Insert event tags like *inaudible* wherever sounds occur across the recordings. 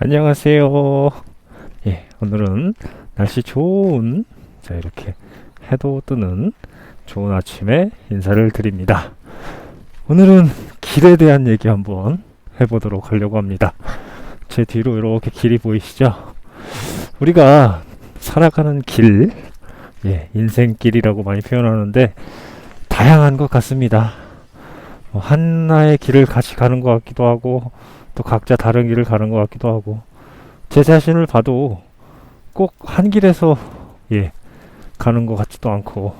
안녕하세요. 예, 오늘은 날씨 좋은, 자, 이렇게 해도 뜨는 좋은 아침에 인사를 드립니다. 오늘은 길에 대한 얘기 한번 해보도록 하려고 합니다. 제 뒤로 이렇게 길이 보이시죠? 우리가 살아가는 길, 예, 인생길이라고 많이 표현하는데, 다양한 것 같습니다. 뭐 하나의 길을 같이 가는 것 같기도 하고, 또 각자 다른 길을 가는 것 같기도 하고 제 자신을 봐도 꼭 한 길에서 예 가는 것 같지도 않고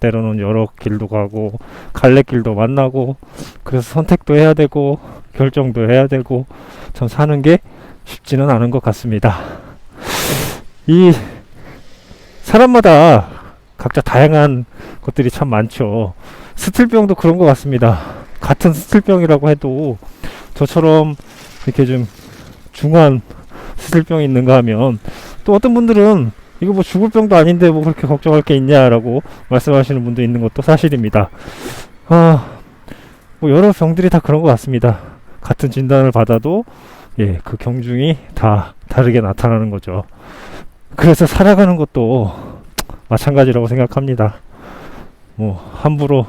때로는 여러 길도 가고 갈래길도 만나고 그래서 선택도 해야 되고 결정도 해야 되고 참 사는 게 쉽지는 않은 것 같습니다. 이 사람마다 각자 다양한 것들이 참 많죠. 스틸병도 그런 것 같습니다. 같은 스틸병이라고 해도 저처럼 이렇게 좀 중한 스슬병이 있는가 하면 또 어떤 분들은 이거 뭐 죽을 병도 아닌데 뭐 그렇게 걱정할 게 있냐라고 말씀하시는 분도 있는 것도 사실입니다. 아, 뭐 여러 병들이 다 그런 것 같습니다. 같은 진단을 받아도 예, 그 경중이 다 다르게 나타나는 거죠. 그래서 살아가는 것도 마찬가지라고 생각합니다. 뭐 함부로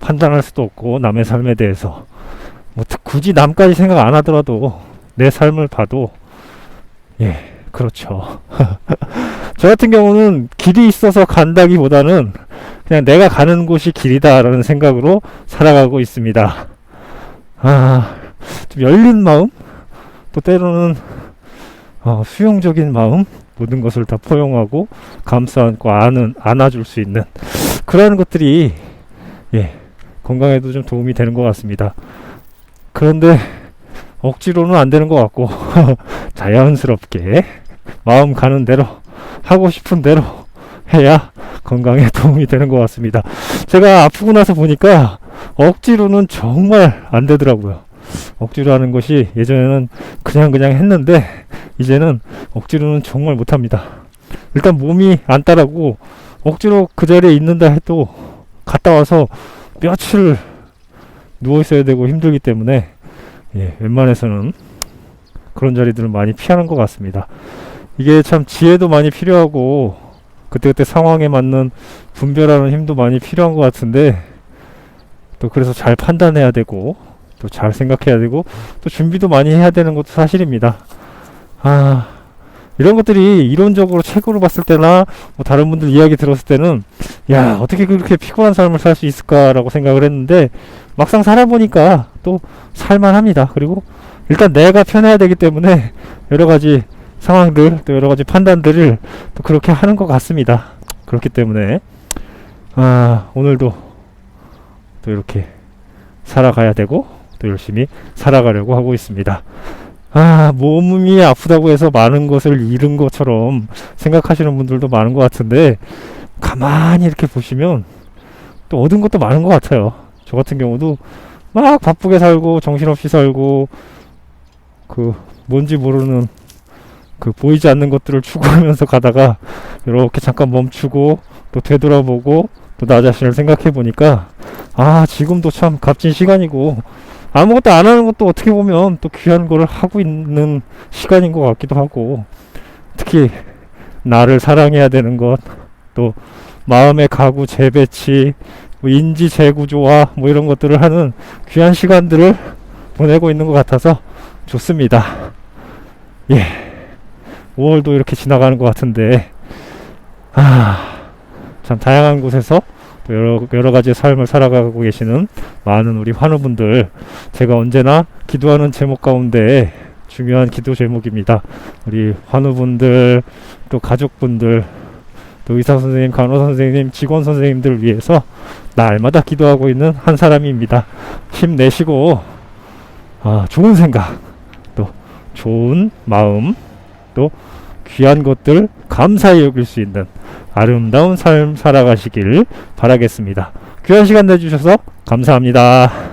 판단할 수도 없고 남의 삶에 대해서 뭐 굳이 남까지 생각 안 하더라도 내 삶을 봐도 예 그렇죠. *laughs* 저 같은 경우는 길이 있어서 간다기보다는 그냥 내가 가는 곳이 길이다라는 생각으로 살아가고 있습니다. 아 좀 열린 마음? 또 때로는 어, 수용적인 마음? 모든 것을 다 포용하고 감싸 안고 안은 안아줄 수 있는 그런 것들이 예 건강에도 좀 도움이 되는 것 같습니다. 그런데 억지로는 안 되는 것 같고 *laughs* 자연스럽게 마음 가는 대로 하고 싶은 대로 해야 건강에 *laughs* 도움이 되는 것 같습니다. 제가 아프고 나서 보니까 억지로는 정말 안 되더라고요. 억지로 하는 것이 예전에는 그냥 그냥 했는데 이제는 억지로는 정말 못합니다. 일단 몸이 안 따라고 억지로 그 자리에 있는다 해도 갔다 와서 며칠 누워 있어야 되고 힘들기 때문에 예, 웬만해서는 그런 자리들을 많이 피하는 것 같습니다. 이게 참 지혜도 많이 필요하고 그때그때 상황에 맞는 분별하는 힘도 많이 필요한 것 같은데 또 그래서 잘 판단해야 되고 또 잘 생각해야 되고 또 준비도 많이 해야 되는 것도 사실입니다. 아 이런 것들이 이론적으로 책으로 봤을 때나 뭐 다른 분들 이야기 들었을 때는 야 어떻게 그렇게 피곤한 삶을 살 수 있을까라고 생각을 했는데 막상 살아보니까 또 살만합니다. 그리고 일단 내가 편해야 되기 때문에 여러 가지 상황들 또 여러 가지 판단들을 또 그렇게 하는 것 같습니다. 그렇기 때문에 아 오늘도 또 이렇게 살아가야 되고 또 열심히 살아가려고 하고 있습니다. 아, 몸이 아프다고 해서 많은 것을 잃은 것처럼 생각하시는 분들도 많은 것 같은데, 가만히 이렇게 보시면 또 얻은 것도 많은 것 같아요. 저 같은 경우도 막 바쁘게 살고 정신없이 살고 그 뭔지 모르는 그 보이지 않는 것들을 추구하면서 *laughs* 가다가 이렇게 잠깐 멈추고 또 되돌아보고 또 나 자신을 생각해 보니까 아 지금도 참 값진 시간이고 아무것도 안 하는 것도 어떻게 보면 또 귀한 거를 하고 있는 시간인 것 같기도 하고 특히 나를 사랑해야 되는 것 또 마음의 가구 재배치 뭐 인지 재구조화 뭐 이런 것들을 하는 귀한 시간들을 보내고 있는 것 같아서 좋습니다. 예. 5월도 이렇게 지나가는 것 같은데, 아, 참 다양한 곳에서 또 여러, 여러 가지 삶을 살아가고 계시는 많은 우리 환우분들, 제가 언제나 기도하는 제목 가운데 중요한 기도 제목입니다. 우리 환우분들, 또 가족분들, 또 의사 선생님, 간호 선생님, 직원 선생님들을 위해서 날마다 기도하고 있는 한 사람입니다. 힘내시고 아, 좋은 생각, 또 좋은 마음, 또 귀한 것들 감사히 여길 수 있는 아름다운 삶 살아가시길 바라겠습니다. 귀한 시간 내주셔서 감사합니다.